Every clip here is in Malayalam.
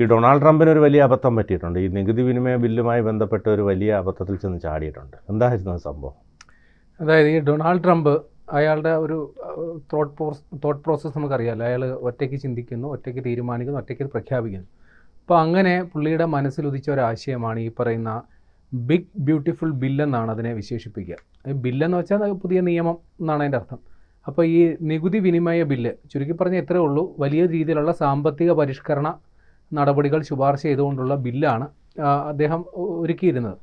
ഈ ഡൊണാൾഡ് ട്രംപിന് ഒരു വലിയ അബദ്ധം പറ്റിയിട്ടുണ്ട്. ഈ നികുതി വിനിമയ ബില്ലുമായി ബന്ധപ്പെട്ട ഒരു വലിയ അബദ്ധത്തിൽ ചെന്ന് ചാടിയിട്ടുണ്ട്. എന്തായിരുന്നു സംഭവം? അതായത് ഈ ഡൊണാൾഡ് ട്രംപ് അയാളുടെ ഒരു തോട്ട് പ്രോസ് തോട്ട് പ്രോസസ്സ് നമുക്കറിയാമല്ലോ അയാൾ ഒറ്റയ്ക്ക് ചിന്തിക്കുന്നു ഒറ്റയ്ക്ക് തീരുമാനിക്കുന്നു ഒറ്റയ്ക്ക് പ്രഖ്യാപിക്കുന്നു. അപ്പോൾ അങ്ങനെ പുള്ളിയുടെ മനസ്സിൽ ഉദിച്ച ഒരു ആശയമാണ് ഈ പറയുന്ന ബിഗ് ബ്യൂട്ടിഫുൾ ബില്ലെന്നാണ് അതിനെ വിശേഷിപ്പിക്കുക. ബില്ലെന്ന് വെച്ചാൽ പുതിയ നിയമം എന്നാണ് അതിന്റെ അർത്ഥം. അപ്പോൾ ഈ നികുതി വിനിമയ ബില്ല് ചുരുക്കി പറഞ്ഞാൽ ഇത്രയേ ഉള്ളൂ വലിയ രീതിയിലുള്ള സാമ്പത്തിക പരിഷ്കരണ നടപടികൾ ശുപാർശ ചെയ്തുകൊണ്ടുള്ള ബില്ലാണ് അദ്ദേഹം ഒരുക്കിയിരുന്നത്.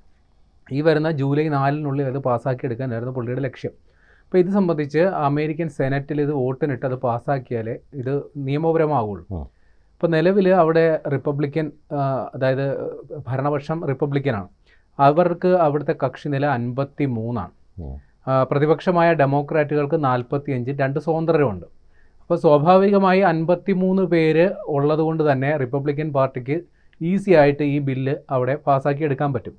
ഈ വരുന്ന ജൂലൈ നാലിനുള്ളിൽ അത് പാസ്സാക്കിയെടുക്കാനായിരുന്നു പുള്ളിയുടെ ലക്ഷ്യം. അപ്പോൾ ഇത് സംബന്ധിച്ച് അമേരിക്കൻ സെനറ്റിൽ ഇത് വോട്ടിനിട്ട് അത് പാസ്സാക്കിയാലേ ഇത് നിയമപരമാകുള്ളൂ. ഇപ്പോൾ നിലവിൽ അവിടെ റിപ്പബ്ലിക്കൻ അതായത് ഭരണപക്ഷം റിപ്പബ്ലിക്കനാണ്. അവർക്ക് അവിടുത്തെ കക്ഷി നില അൻപത്തി മൂന്നാണ് പ്രതിപക്ഷമായ ഡെമോക്രാറ്റുകൾക്ക് നാൽപ്പത്തി അഞ്ച് രണ്ട് സ്വതന്ത്രരുമുണ്ട് അപ്പോൾ സ്വാഭാവികമായി അൻപത്തി മൂന്ന് പേര് ഉള്ളതുകൊണ്ട് തന്നെ റിപ്പബ്ലിക്കൻ പാർട്ടിക്ക് ഈസി ആയിട്ട് ഈ ബില്ല് അവിടെ പാസ്സാക്കി എടുക്കാൻ പറ്റും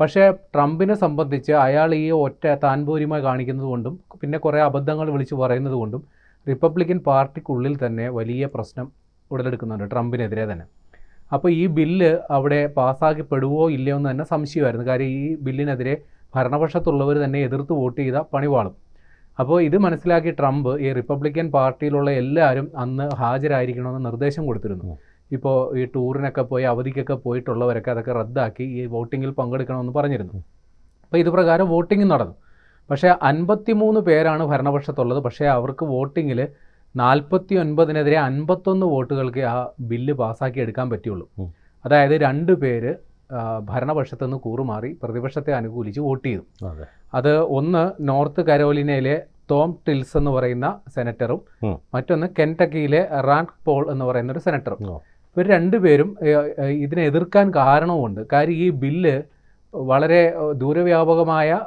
പക്ഷേ ട്രംപിനെ സംബന്ധിച്ച് അയാൾ ഈ ഒറ്റ താൻപോരിമ കാണിക്കുന്നത് കൊണ്ടും പിന്നെ കുറേ അബദ്ധങ്ങൾ വിളിച്ച് പറയുന്നത് കൊണ്ടും റിപ്പബ്ലിക്കൻ പാർട്ടിക്കുള്ളിൽ തന്നെ വലിയ പ്രശ്നം ഉടലെടുക്കുന്നുണ്ട് ട്രംപിനെതിരെ തന്നെ. അപ്പോൾ ഈ ബില്ല് അവിടെ പാസ്സാക്കപ്പെടുവോ ഇല്ലയോ എന്ന് തന്നെ സംശയമായിരുന്നു. കാര്യം ഈ ബില്ലിനെതിരെ ഭരണപക്ഷത്തുള്ളവർ തന്നെ എതിർത്ത് വോട്ട് ചെയ്ത പണിവാളും. അപ്പോൾ ഇത് മനസ്സിലാക്കി ട്രംപ് ഈ റിപ്പബ്ലിക്കൻ പാർട്ടിയിലുള്ള എല്ലാവരും അന്ന് ഹാജരായിരിക്കണമെന്ന് നിർദ്ദേശം കൊടുത്തിരുന്നു. ഇപ്പോൾ ഈ ടൂറിനൊക്കെ പോയി അവധിക്കൊക്കെ പോയിട്ടുള്ളവരൊക്കെ അതൊക്കെ റദ്ദാക്കി ഈ വോട്ടിങ്ങിൽ പങ്കെടുക്കണമെന്ന് പറഞ്ഞിരുന്നു. അപ്പോൾ ഇത് പ്രകാരം വോട്ടിംഗ് നടന്നു. പക്ഷേ അൻപത്തിമൂന്ന് പേരാണ് ഭരണപക്ഷത്തുള്ളത്. പക്ഷേ അവർക്ക് വോട്ടിങ്ങിൽ നാൽപ്പത്തി ഒൻപതിനെതിരെ അൻപത്തൊന്ന് വോട്ടുകൾക്ക് ആ ബില്ല് പാസ്സാക്കി എടുക്കാൻ പറ്റുള്ളൂ അതായത് രണ്ട് പേര് ഭരണപക്ഷത്തു നിന്ന് കൂറുമാറി പ്രതിപക്ഷത്തെ അനുകൂലിച്ച് വോട്ട് ചെയ്തു. അതെ. ഒന്ന് നോർത്ത് കരോലിനയിലെ തോം ടിൽസ് എന്ന് പറയുന്ന സെനറ്ററും മറ്റൊന്ന് കെൻടക്കിയിലെ റാങ്ക് പോൾ എന്ന് പറയുന്ന ഒരു സെനറ്ററും. ഇവർ രണ്ടുപേരും ഇതിനെ എതിർക്കാൻ കാരണവുമുണ്ട്. കാര്യം ഈ ബില്ല് വളരെ ദൂരവ്യാപകമായ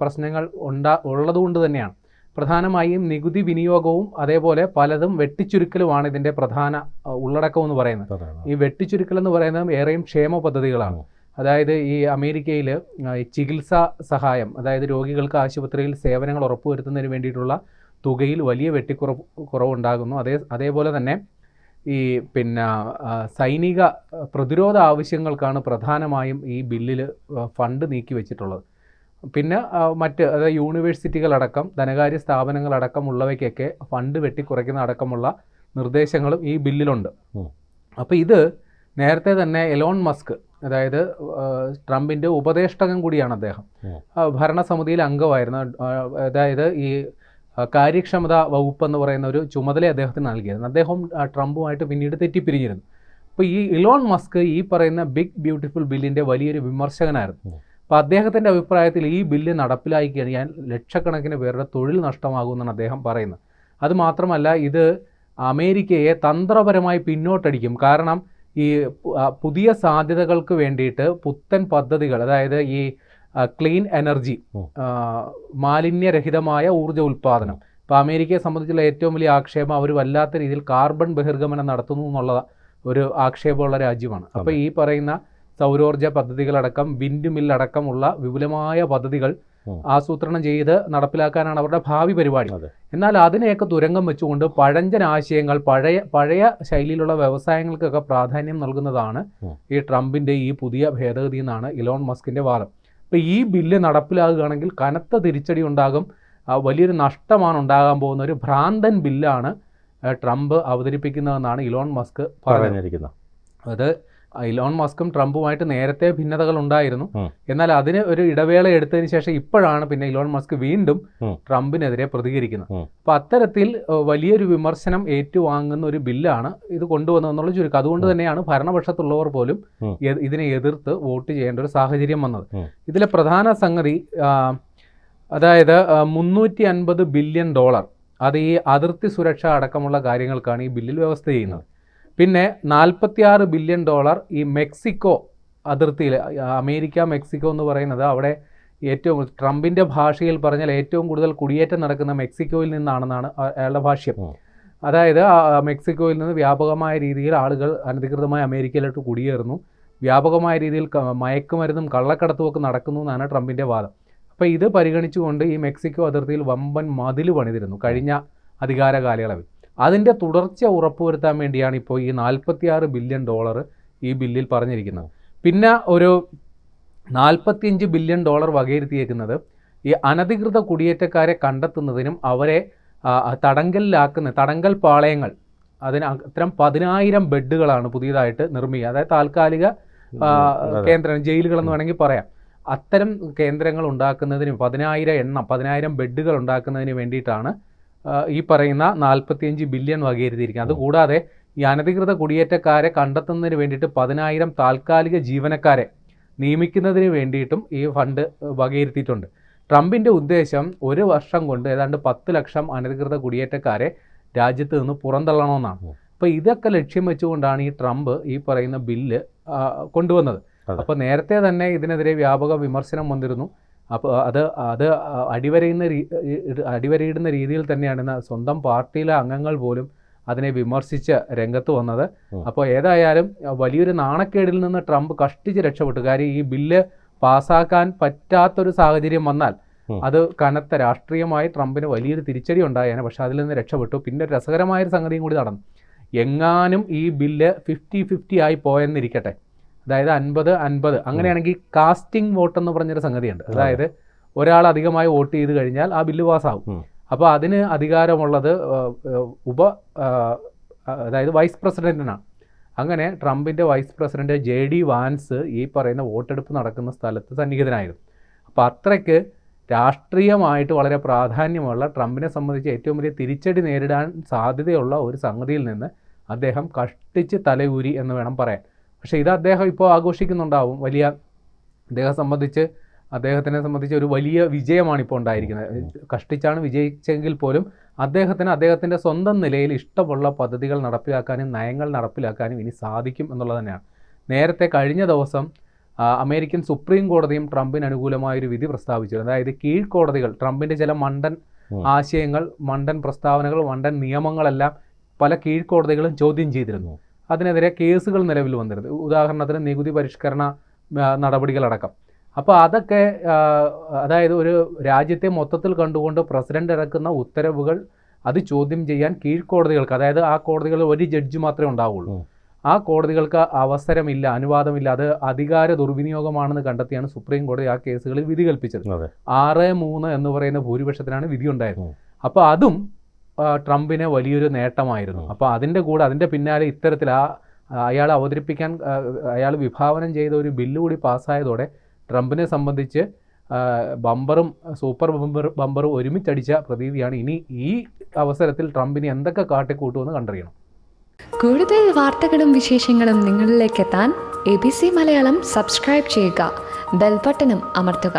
പ്രശ്നങ്ങൾ ഉണ്ടാ ഉള്ളതുകൊണ്ട് തന്നെയാണ്. പ്രധാനമായും നികുതി വിനിയോഗവും അതേപോലെ പലതും വെട്ടിച്ചുരുക്കലുമാണ് ഇതിന്റെ പ്രധാന ഉള്ളടക്കം എന്ന് പറയുന്നത്. ഈ വെട്ടിച്ചുരുക്കൽ എന്ന് പറയുന്നത് ഏറെയും ക്ഷേമ പദ്ധതികളാണ്. അതായത് ഈ അമേരിക്കയിൽ ചികിത്സാ സഹായം അതായത് രോഗികൾക്ക് ആശുപത്രിയിൽ സേവനങ്ങൾ ഉറപ്പുവരുത്തുന്നതിന് വേണ്ടിയിട്ടുള്ള തുകയിൽ വലിയ വെട്ടിക്കുറവ് കുറവുണ്ടാകുന്നു. അതേ അതേപോലെ തന്നെ ഈ പിന്നെ സൈനിക പ്രതിരോധ ആവശ്യങ്ങൾക്കാണ് പ്രധാനമായും ഈ ബില്ലിൽ ഫണ്ട് നീക്കി വെച്ചിട്ടുള്ളത് പിന്നെ മറ്റ് അതായത് യൂണിവേഴ്സിറ്റികളടക്കം ധനകാര്യ സ്ഥാപനങ്ങളടക്കം ഉള്ളവയ്ക്കൊക്കെ ഫണ്ട് വെട്ടിക്കുറയ്ക്കുന്ന അടക്കമുള്ള നിർദ്ദേശങ്ങളും ഈ ബില്ലിലുണ്ട്. അപ്പോൾ ഇത് നേരത്തെ തന്നെ എലോൺ മസ്ക് അതായത് ട്രംപിന്റെ ഉപദേഷ്ടകൻ കൂടിയാണ് അദ്ദേഹം. ഭരണസമിതിയിൽ അംഗമായിരുന്നു. അതായത് ഈ കാര്യക്ഷമത വകുപ്പ് എന്ന് പറയുന്ന ഒരു ചുമതല അദ്ദേഹത്തിന് നൽകിയിരുന്നു. അദ്ദേഹം ട്രംപുമായിട്ട് പിന്നീട് തെറ്റിപ്പിരിഞ്ഞിരുന്നു. അപ്പോൾ ഈ ഇലോൺ മസ്ക് ഈ പറയുന്ന ബിഗ് ബ്യൂട്ടിഫുൾ ബില്ലിന്റെ വലിയൊരു വിമർശകനായിരുന്നു. അപ്പോൾ അദ്ദേഹത്തിന്റെ അഭിപ്രായത്തിൽ ഈ ബില്ല് നടപ്പിലാക്കി കഴിഞ്ഞാൽ ലക്ഷക്കണക്കിന് പേരുടെ തൊഴിൽ നഷ്ടമാകുമെന്നാണ് അദ്ദേഹം പറയുന്നത്. അതുമാത്രമല്ല ഇത് അമേരിക്കയെ തന്ത്രപരമായി പിന്നോട്ടടിക്കും. കാരണം ഈ പുതിയ സാധ്യതകൾക്ക് വേണ്ടിയിട്ട് പുത്തൻ പദ്ധതികൾ അതായത് ഈ ക്ലീൻ എനർജി. മാലിന്യരഹിതമായ ഊർജ ഉൽപ്പാദനം. ഇപ്പോൾ അമേരിക്കയെ സംബന്ധിച്ചുള്ള ഏറ്റവും വലിയ ആക്ഷേപം അവർ വല്ലാത്ത രീതിയിൽ കാർബൺ ബഹിർഗമനം നടത്തുന്നു എന്നുള്ള ഒരു ആക്ഷേപമുള്ള രാജ്യമാണ്. അപ്പോൾ ഈ പറയുന്ന സൗരോർജ പദ്ധതികളടക്കം വിൻഡ് മില്ലടക്കമുള്ള വിപുലമായ പദ്ധതികൾ ആസൂത്രണം ചെയ്ത് നടപ്പിലാക്കാനാണ് അവരുടെ ഭാവി പരിപാടി. എന്നാൽ അതിനെയൊക്കെ തുരങ്കം വെച്ചുകൊണ്ട് പഴഞ്ചൻ ആശയങ്ങൾ പഴയ പഴയ ശൈലിയിലുള്ള വ്യവസായങ്ങൾക്കൊക്കെ പ്രാധാന്യം നൽകുന്നതാണ് ഈ ട്രംപിന്റെ ഈ പുതിയ ഭേദഗതി എന്നാണ് ഇലോൺ മസ്കിന്റെ വാദം. ഇപ്പൊ ഈ ബില്ല് നടപ്പിലാകുകയാണെങ്കിൽ കനത്ത തിരിച്ചടി ഉണ്ടാകും. വലിയൊരു നഷ്ടമാണ് ഉണ്ടാകാൻ പോകുന്ന ഒരു ഭ്രാന്തൻ ബില്ലാണ് ട്രംപ് അവതരിപ്പിക്കുന്നതെന്നാണ് ഇലോൺ മസ്ക് പറഞ്ഞിരിക്കുന്നത്. പറഞ്ഞിരിക്കുന്ന അത് ഇലോൺ മസ്കും ട്രംപുമായിട്ട് നേരത്തെ ഭിന്നതകൾ ഉണ്ടായിരുന്നു എന്നാൽ അതിന് ഒരു ഇടവേള എടുത്തതിന് ശേഷം ഇപ്പോഴാണ് പിന്നെ ഇലോൺ മസ്ക് വീണ്ടും. ട്രംപിനെതിരെ പ്രതികരിക്കുന്നത്. അപ്പൊ അത്തരത്തിൽ വലിയൊരു വിമർശനം ഏറ്റുവാങ്ങുന്ന ഒരു ബില്ലാണ് ഇത് കൊണ്ടുവന്നതെന്നുള്ള ചുരുക്കം. അതുകൊണ്ട് തന്നെയാണ് ഭരണപക്ഷത്തുള്ളവർ പോലും. ഇതിനെ എതിർത്ത് വോട്ട് ചെയ്യേണ്ട ഒരു സാഹചര്യം വന്നത്. ഇതിലെ പ്രധാന സംഗതി അതായത് മുന്നൂറ്റി അൻപത് ബില്യൺ ഡോളർ. അത് ഈ അതിർത്തി സുരക്ഷ അടക്കമുള്ള കാര്യങ്ങൾക്കാണ് ഈ ബില്ലിൽ വ്യവസ്ഥ ചെയ്യുന്നത്. പിന്നെ നാൽപ്പത്തിയാറ് ബില്യൺ ഡോളർ ഈ മെക്സിക്കോ അതിർത്തിയിൽ അമേരിക്ക മെക്സിക്കോ എന്ന് പറയുന്നത് അവിടെ ഏറ്റവും ട്രംപിന്റെ ഭാഷയിൽ പറഞ്ഞാൽ ഏറ്റവും കൂടുതൽ കുടിയേറ്റം നടക്കുന്ന മെക്സിക്കോയിൽ നിന്നാണെന്നാണ് അയാളുടെ ഭാഷ്യം. അതായത് മെക്സിക്കോയിൽ നിന്ന് വ്യാപകമായ രീതിയിൽ ആളുകൾ അനധികൃതമായി അമേരിക്കയിലോട്ട് കുടിയേറുന്നു. വ്യാപകമായ രീതിയിൽ മയക്കുമരുന്നും കള്ളക്കടത്തും ഒക്കെ നടക്കുന്നു എന്നാണ് ട്രംപിന്റെ വാദം. അപ്പോൾ ഇത് പരിഗണിച്ചുകൊണ്ട് ഈ മെക്സിക്കോ അതിർത്തിയിൽ വമ്പൻ മതിൽ പണിതിരുന്നു കഴിഞ്ഞ അധികാര കാലയളവിൽ അതിന്റെ തുടർച്ച ഉറപ്പുവരുത്താൻ വേണ്ടിയാണ് ഇപ്പോൾ ഈ നാൽപ്പത്തിയാറ് ബില്യൺ ഡോളർ ഈ ബില്ലിൽ പറഞ്ഞിരിക്കുന്നത്. പിന്നെ ഒരു നാൽപ്പത്തിയഞ്ച് ബില്യൺ ഡോളർ വകയിരുത്തിയേക്കുന്നത് ഈ അനധികൃത കുടിയേറ്റക്കാരെ കണ്ടെത്തുന്നതിനും അവരെ തടങ്കലിലാക്കുന്ന തടങ്കൽ പാളയങ്ങൾ അതിന് അത്തരം പതിനായിരം ബെഡുകളാണ് പുതിയതായിട്ട് നിർമ്മിക്കുക. അതായത് താൽക്കാലിക. കേന്ദ്രം ജയിലുകൾ എന്ന് വേണമെങ്കിൽ പറയാം. അത്തരം കേന്ദ്രങ്ങൾ ഉണ്ടാക്കുന്നതിനും പതിനായിരം എണ്ണം പതിനായിരം ബെഡുകൾ ഉണ്ടാക്കുന്നതിന് വേണ്ടിയിട്ടാണ് ഈ പറയുന്ന നാൽപ്പത്തിയഞ്ച് ബില്യൺ വകയിരുത്തിയിരിക്കുന്നത് അതുകൂടാതെ ഈ അനധികൃത കുടിയേറ്റക്കാരെ കണ്ടെത്തുന്നതിന് വേണ്ടിയിട്ട് പതിനായിരം താൽക്കാലിക ജീവനക്കാരെ നിയമിക്കുന്നതിന് വേണ്ടിയിട്ടും ഈ ഫണ്ട് വകയിരുത്തിയിട്ടുണ്ട് ട്രംപിന്റെ ഉദ്ദേശം ഒരു വർഷം കൊണ്ട് ഏതാണ്ട് പത്ത് ലക്ഷം അനധികൃത കുടിയേറ്റക്കാരെ രാജ്യത്ത് നിന്ന് പുറന്തള്ളണമെന്നാണ്. അപ്പോൾ ഇതൊക്കെ ലക്ഷ്യം വെച്ചുകൊണ്ടാണ് ഈ ട്രംപ് ഈ പറയുന്ന ബില്ല് കൊണ്ടുവന്നത്. അപ്പോൾ നേരത്തെ തന്നെ ഇതിനെതിരെ വ്യാപക വിമർശനം വന്നിരുന്നു. അപ്പോൾ അത് അത് അടിവരയുന്ന രീ അടിവരയിടുന്ന രീതിയിൽ തന്നെയാണ് സ്വന്തം പാർട്ടിയിലെ അംഗങ്ങൾ പോലും അതിനെ വിമർശിച്ച് രംഗത്ത് വന്നത്. അപ്പോൾ ഏതായാലും വലിയൊരു നാണക്കേടിൽ നിന്ന് ട്രംപ് കഷ്ടിച്ച് രക്ഷപ്പെട്ടു. കാര്യം ഈ ബില്ല് പാസ്സാക്കാൻ പറ്റാത്തൊരു സാഹചര്യം വന്നാൽ അത് കനത്ത രാഷ്ട്രീയമായി ട്രംപിന് വലിയൊരു തിരിച്ചടി ഉണ്ടായേനെ. പക്ഷെ അതിൽ നിന്ന് രക്ഷപ്പെട്ടു. പിന്നെ ഒരു രസകരമായൊരു സംഗതിയും കൂടി നടന്നു. എങ്ങാനും ഈ ബില്ല് ഫിഫ്റ്റി ഫിഫ്റ്റി ആയി പോയെന്നിരിക്കട്ടെ. അതായത് അൻപത് അൻപത്. അങ്ങനെയാണെങ്കിൽ കാസ്റ്റിംഗ് വോട്ട് എന്ന് പറഞ്ഞൊരു സംഗതിയുണ്ട്. അതായത് ഒരാൾ അധികമായി വോട്ട് ചെയ്ത് കഴിഞ്ഞാൽ ആ ബില്ല് പാസ്സാവും. അപ്പോൾ അതിന് അധികാരമുള്ളത് ഉപ അതായത് വൈസ് പ്രസിഡന്റിനാണ് അങ്ങനെ ട്രംപിന്റെ vice president J D Vance ഈ പറയുന്ന വോട്ടെടുപ്പ് നടക്കുന്ന സ്ഥലത്ത് സന്നിഹിതനായിരുന്നു. അപ്പോൾ അത്രയ്ക്ക് രാഷ്ട്രീയമായിട്ട് വളരെ പ്രാധാന്യമുള്ള ട്രംപിനെ സംബന്ധിച്ച് ഏറ്റവും വലിയ തിരിച്ചടി നേരിടാൻ സാധ്യതയുള്ള ഒരു സംഗതിയിൽ നിന്ന് അദ്ദേഹം കഷ്ടിച്ച് തലയൂരി എന്ന് വേണം പറയാൻ. പക്ഷേ ഇത് അദ്ദേഹം ഇപ്പോൾ ആഘോഷിക്കുന്നുണ്ടാവും. വലിയ അദ്ദേഹം സംബന്ധിച്ച് അദ്ദേഹത്തിനെ സംബന്ധിച്ച് ഒരു വലിയ വിജയമാണ് ഇപ്പോൾ ഉണ്ടായിരിക്കുന്നത്. കഷ്ടിച്ചാണ് വിജയിച്ചെങ്കിൽ പോലും അദ്ദേഹത്തിന് അദ്ദേഹത്തിന്റെ സ്വന്തം നിലയിൽ ഇഷ്ടമുള്ള പദ്ധതികൾ നടപ്പിലാക്കാനും നയങ്ങൾ നടപ്പിലാക്കാനും ഇനി സാധിക്കും എന്നുള്ളത് തന്നെയാണ്. നേരത്തെ കഴിഞ്ഞ ദിവസം അമേരിക്കൻ സുപ്രീം കോടതിയും ട്രംപിന് അനുകൂലമായ ഒരു വിധി പ്രസ്താവിച്ചിരുന്നു അതായത് കീഴ്ക്കോടതികൾ ട്രംപിന്റെ ചില മണ്ടൻ ആശയങ്ങൾ മണ്ടൻ പ്രസ്താവനകൾ മണ്ടൻ നിയമങ്ങളെല്ലാം പല കീഴ്ക്കോടതികളും ചോദ്യം ചെയ്തിരുന്നു. അതിനെതിരെ കേസുകൾ നിലവിൽ വന്നിരുന്നത് ഉദാഹരണത്തിന് നികുതി പരിഷ്കരണ നടപടികളടക്കം. അപ്പോൾ അതൊക്കെ അതായത് ഒരു രാജ്യത്തെ മൊത്തത്തിൽ കണ്ടുകൊണ്ട് പ്രസിഡന്റ് ഇറക്കുന്ന ഉത്തരവുകൾ അത് ചോദ്യം ചെയ്യാൻ കീഴ്ക്കോടതികൾക്ക് അതായത് ആ കോടതികൾ ഒരു ജഡ്ജ് മാത്രമേ ഉണ്ടാവുള്ളൂ. ആ കോടതികൾക്ക് അവസരമില്ല അനുവാദമില്ല. അത് അധികാര ദുർവിനിയോഗമാണെന്ന് കണ്ടെത്തിയാണ് സുപ്രീം കോടതി ആ കേസുകളിൽ വിധി കൽപ്പിച്ചത്. ആറ് മൂന്ന് എന്ന് പറയുന്ന ഭൂരിപക്ഷത്തിനാണ് വിധി ഉണ്ടായത്. അപ്പോൾ അതും ട്രംപിന് വലിയൊരു നേട്ടമായിരുന്നു. അപ്പോൾ അതിന്റെ കൂടെ അതിന്റെ പിന്നാലെ ഇത്തരത്തിൽ ആ അയാൾ അവതരിപ്പിക്കാൻ അയാൾ വിഭാവനം ചെയ്ത ഒരു ബില്ല് കൂടി പാസ്സായതോടെ ട്രംപിനെ സംബന്ധിച്ച് ബമ്പറും സൂപ്പർ ബമ്പർ ബമ്പറും ഒരുമിച്ചടിച്ച പ്രതീതിയാണ് ഇനി ഈ അവസരത്തിൽ ട്രംപിന് എന്തൊക്കെ കാട്ടിക്കൂട്ടുമെന്ന് കണ്ടറിയണം. കൂടുതൽ വാർത്തകളും വിശേഷങ്ങളും നിങ്ങളിലേക്ക് എത്താൻ A B C Malayalam subscribe ചെയ്യുക. ബെൽബട്ടനും അമർത്തുക.